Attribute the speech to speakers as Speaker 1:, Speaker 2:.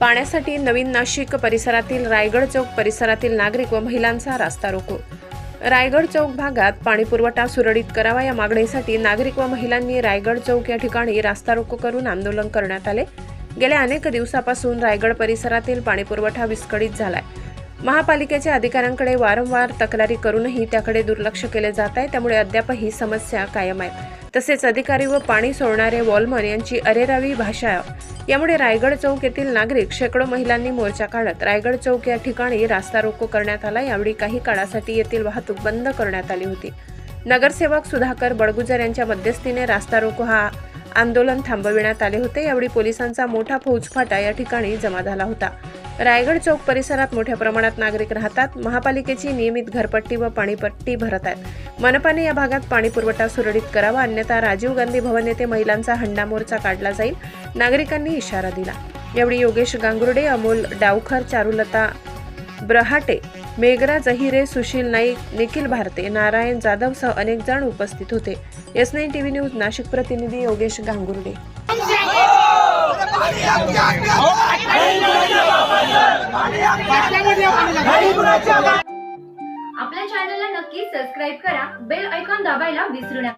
Speaker 1: पाण्यासाठी नवीन नाशिक परिसरातील रायगड चौक परिसरातील नागरिक व महिलांचा रास्ता रोको. रायगड चौक भागात पाणीपुरवठा सुरळीत करावा या मागणीसाठी नागरिक व महिलांनी रायगड चौक या ठिकाणी रास्ता रोको करून आंदोलन करण्यात आले. गेल्या अनेक दिवसापासून रायगड परिसरातील पाणीपुरवठा विस्कळीत झालाय. महापालिकेच्या अधिकाऱ्यांकडे वारंवार तक्रारी करूनही त्याकडे दुर्लक्ष केले जात आहे. त्यामुळे अद्याप ही समस्या कायम आहे. तसेच अधिकारी व पाणी सोडणारे वॉलमन यांची अरेरावी भाषा. यामुळे रायगड चौक येथील नागरिक शेकडो महिलांनी मोर्चा काढत रायगड चौक या ठिकाणी रास्ता रोको करण्यात आला. यावेळी काही काळासाठी येथील वाहतूक बंद करण्यात आली होती. नगरसेवक सुधाकर बडगुजर यांच्या मध्यस्थीने रास्ता रोको हा आंदोलन थांबविण्यात आले होते. यावेळी पोलिसांचा मोठा फौजफाटा या ठिकाणी जमा झाला होता. रायगड चौक परिसरात मोठ्या प्रमाणात नागरिक राहतात. महापालिकेची नियमित घरपट्टी व पाणीपट्टी भरत आहेत. मनपाने या भागात पाणी पुरवठा सुरळीत करावा अन्यथा राजीव गांधी भवन येथे महिलांचा हंडा मोर्चा काढला जाईल नागरिकांनी इशारा दिला. यावेळी योगेश गांगुर्डे अमोल डावखर चारुलता ब्रहाटे मेघरा जहिरे सुशील नाईक निखिल भारते नारायण जाधव सह अनेक जण उपस्थित होते. S nine TV news Nashik प्रतिनिधी योगेश गांगुर्डे.
Speaker 2: आपल्या चॅनलला नक्की सबस्क्राईब करा. बेल ऐकॉन दाबायला विसरू नका.